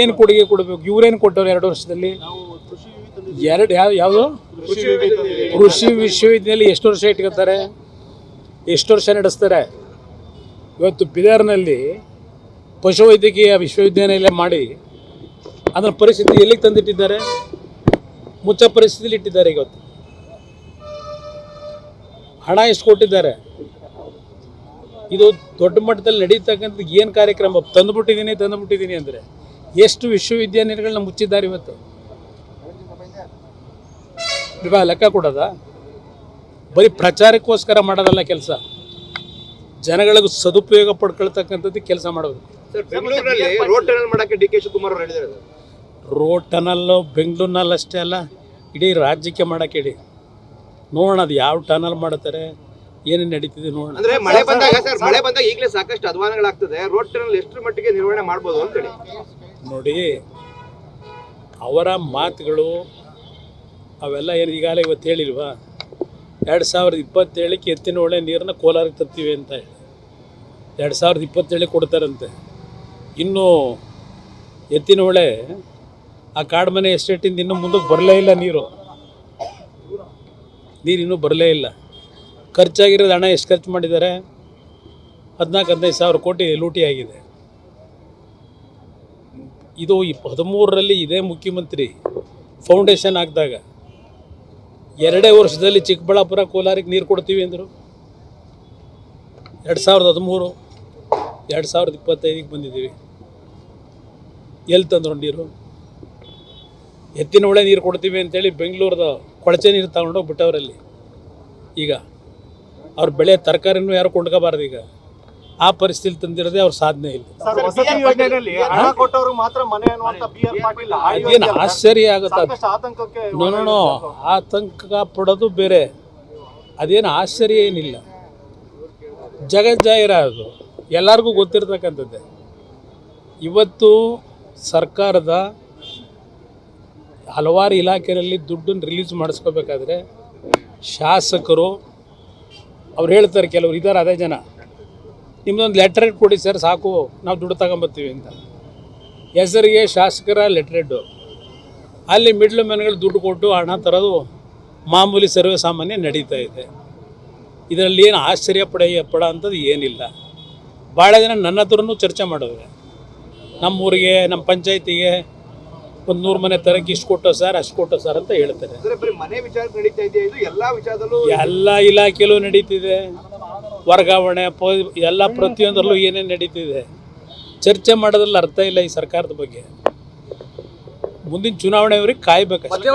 ಏನ್ ಕೊಡುಗೆ ಕೊಡಬೇಕು? ಇವ್ರೇನು ಕೊಟ್ಟವ್ರು ಎರಡು ವರ್ಷದಲ್ಲಿ. ಎರಡು ಯಾವ ಯಾವುದು. ಕೃಷಿ ವಿಶ್ವವಿದ್ಯಾಲಯ ಎಷ್ಟು ವರ್ಷ ಇಟ್ಕೊತಾರೆ? ಎಷ್ಟು ವರ್ಷ ನಡೆಸ್ತಾರೆ? ಇವತ್ತು ಬಿದರ್ನಲ್ಲಿ ಪಶುವೈದ್ಯಕೀಯ ವಿಶ್ವವಿದ್ಯಾನಿಲಯ ಮಾಡಿ ಅದರ ಪರಿಸ್ಥಿತಿ ಎಲ್ಲಿಗೆ ತಂದಿಟ್ಟಿದ್ದಾರೆ? ಮುಚ್ಚ ಪರಿಸ್ಥಿತಿಲಿ ಇಟ್ಟಿದ್ದಾರೆ ಇವತ್ತು. ಹಣ ಎಷ್ಟು ಕೊಟ್ಟಿದ್ದಾರೆ? ಇದು ದೊಡ್ಡ ಮಟ್ಟದಲ್ಲಿ ನಡೀತಕ್ಕಂಥ ಏನು ಕಾರ್ಯಕ್ರಮ? ತಂದುಬಿಟ್ಟಿದ್ದೀನಿ ತಂದುಬಿಟ್ಟಿದ್ದೀನಿ ಅಂದರೆ ಎಷ್ಟು ವಿಶ್ವವಿದ್ಯಾನಿಲಯಗಳನ್ನ ಮುಚ್ಚಿದ್ದಾರೆ ಇವತ್ತು? ಇವಾಗ ಲೆಕ್ಕ ಕೊಡೋದ? ಬರೀ ಪ್ರಚಾರಕ್ಕೋಸ್ಕರ ಮಾಡೋದಲ್ಲ ಕೆಲಸ. ಜನಗಳಿಗೆ ಸದುಪಯೋಗ ಪಡ್ಕೊಳ್ತಕ್ಕಂಥದ್ದು ಕೆಲಸ ಮಾಡೋದು. ರೋಡ್ ಟನಲ್ಲು ಬೆಂಗಳೂರಿನಲ್ಲಿ ಅಷ್ಟೇ ಅಲ್ಲ ಇಡೀ ರಾಜ್ಯಕ್ಕೆ ಮಾಡೋಕ್ಕೆ ಇಡೀ ನೋಡೋಣ ಅದು ಯಾವ ಟನಲ್ ಮಾಡ್ತಾರೆ. ಏನೇನು ನಡೀತಿದೆ ನೋಡೋಣ. ಅಂದ್ರೆ ಮಳೆ ಬಂದಾಗ ಸರ್ ಮಳೆ ಬಂದಾಗ ಈಗಲೇ ಸಾಕಷ್ಟು ಅಧ್ವಾನಗಳಾಗ್ತದೆ ರೋಡ್ ಟನಲ್ ಎಷ್ಟರ ಮಟ್ಟಿಗೆ ನಿರ್ವಹಣೆ ಮಾಡ್ಬೋದು ಅಂತೇಳಿ. ನೋಡಿ ಅವರ ಮಾತುಗಳು ಅವೆಲ್ಲ ಏನು ಈಗಾಗಲೇ ಇವತ್ತು ಹೇಳಿಲ್ವಾ? ಎರಡು ಸಾವಿರದ ಇಪ್ಪತ್ತೇಳಕ್ಕೆ ಎತ್ತಿನ ಒಳ್ಳೆ ನೀರನ್ನ ಕೋಲಾರಕ್ಕೆ ತರ್ತೀವಿ ಅಂತ ಹೇಳಿ. ಎರಡು ಸಾವಿರದ ಇಪ್ಪತ್ತೇಳಕ್ಕೆ ಕೊಡ್ತಾರಂತೆ. ಇನ್ನು ಎತ್ತಿನ ಹೊಳೆ ಆ ಕಾಡ್ಮನೆ ಎಸ್ಟೇಟಿಂದ ಇನ್ನೂ ಮುಂದಕ್ಕೆ ಬರಲೇ ಇಲ್ಲ ನೀರು. ನೀರು ಇನ್ನೂ ಬರಲೇ ಇಲ್ಲ. ಖರ್ಚಾಗಿರೋದು ಹಣ ಎಷ್ಟು ಖರ್ಚು ಮಾಡಿದ್ದಾರೆ? ಹದಿನಾಲ್ಕು ಹದಿನೈದು ಸಾವಿರ ಕೋಟಿ ಲೂಟಿ ಆಗಿದೆ ಇದು ಈ ಹದಿಮೂರರಲ್ಲಿ ಇದೇ ಮುಖ್ಯಮಂತ್ರಿ ಫೌಂಡೇಶನ್ ಹಾಕಿದಾಗ ಎರಡೇ ವರ್ಷದಲ್ಲಿ ಚಿಕ್ಕಬಳ್ಳಾಪುರ ಕೋಲಾರಿಗೆ ನೀರು ಕೊಡ್ತೀವಿ ಅಂದರು. ಎರಡು ಸಾವಿರದ ಹದಿಮೂರು, ಎರಡು ಸಾವಿರದ ಇಪ್ಪತ್ತೈದಕ್ಕೆ ಬಂದಿದ್ದೀವಿ. ಎಲ್ಲಿ ತಂದ್ರು ನೀರು? ಎತ್ತಿನ ಒಳ್ಳೆ ನೀರು ಕೊಡ್ತೀವಿ ಅಂತೇಳಿ ಬೆಂಗಳೂರದ ಕೊಳಚೆ ನೀರು ತಗೊಂಡೋಗಿ ಬಿಟ್ಟವರಲ್ಲಿ ಈಗ. ಅವ್ರ ಬೆಳೆ ತರಕಾರಿನೂ ಯಾರು ಕೊಂಡ್ಕೋಬಾರ್ದು ಈಗ. ಆ ಪರಿಸ್ಥಿತಿ ತಂದಿರೋದೇ ಅವ್ರ ಸಾಧನೆ ಇಲ್ಲ. ಅದೇನು ಆಶ್ಚರ್ಯ ಆಗುತ್ತೆ? ಆತಂಕ ಪಡೋದು ಬೇರೆ. ಅದೇನು ಆಶ್ಚರ್ಯ ಏನಿಲ್ಲ. ಜಗಜ್ಜಾಹಿರ ಅದು. ಎಲ್ಲರಿಗೂ ಗೊತ್ತಿರ್ತಕ್ಕಂಥದ್ದೇ. ಇವತ್ತು ಸರ್ಕಾರದ ಹಲವಾರು ಇಲಾಖೆಯಲ್ಲಿ ದುಡ್ಡನ್ನು ರಿಲೀಸ್ ಮಾಡಿಸ್ಕೋಬೇಕಾದ್ರೆ ಶಾಸಕರು ಅವ್ರು ಹೇಳ್ತಾರೆ ಕೆಲವ್ರು ಇದ್ದಾರೆ ಅದೇ ಜನ. ನಿಮ್ಮದೊಂದು ಲೆಟರ್ ಕೊಡಿ ಸರ್ ಸಾಕು, ನಾವು ದುಡ್ಡು ತಗೊಂಬರ್ತೀವಿ ಅಂತ. ಹೆಸರಿಗೆ ಶಾಸಕರ ಲೆಟ್ರೆಡ್ಡು ಅಲ್ಲಿ ಮಿಡ್ಲ್ ಮ್ಯಾನ್ಗಳು ದುಡ್ಡು ಕೊಟ್ಟು ಹಣ ತರೋದು ಮಾಮೂಲಿ ಸರ್ವೇ ಸಾಮಾನ್ಯ ನಡೀತಾ ಇದೆ. ಇದರಲ್ಲಿ ಏನು ಆಶ್ಚರ್ಯ ಪಡ ಪಡ ಅಂಥದ್ದು ಏನಿಲ್ಲ. ಭಾಳ ಜನ ನನ್ನ ಹತ್ರನೂ ಚರ್ಚೆ ಮಾಡೋದು ನಮ್ಮೂರಿಗೆ, ನಮ್ಮ ಪಂಚಾಯತಿಗೆ ಒಂದು ನೂರು ಮನೆ ತರಕ್ಕೆ ಇಷ್ಟು ಕೊಟ್ಟೋ ಸರ್ ಅಷ್ಟು ಕೊಟ್ಟ ಸರ್ ಅಂತ ಹೇಳ್ತಾರೆ. ಎಲ್ಲಾ ವಿಚಾರದಲ್ಲೂ ಎಲ್ಲ ಇಲಾಖೆಯಲ್ಲೂ ನಡೀತಿದೆ. ವರ್ಗಾವಣೆ ಎಲ್ಲಾ ಎಲ್ಲ ಪ್ರತಿಯೊಂದರಲ್ಲೂ ಏನೇನು ನಡೀತಿದೆ. ಚರ್ಚೆ ಮಾಡೋದ್ರಲ್ಲಿ ಅರ್ಥ ಇಲ್ಲ ಈ ಸರ್ಕಾರದ ಬಗ್ಗೆ. ಮುಂದಿನ ಚುನಾವಣೆಯವರಿಗೆ ಕಾಯ್ಬೇಕಷ್ಟೇ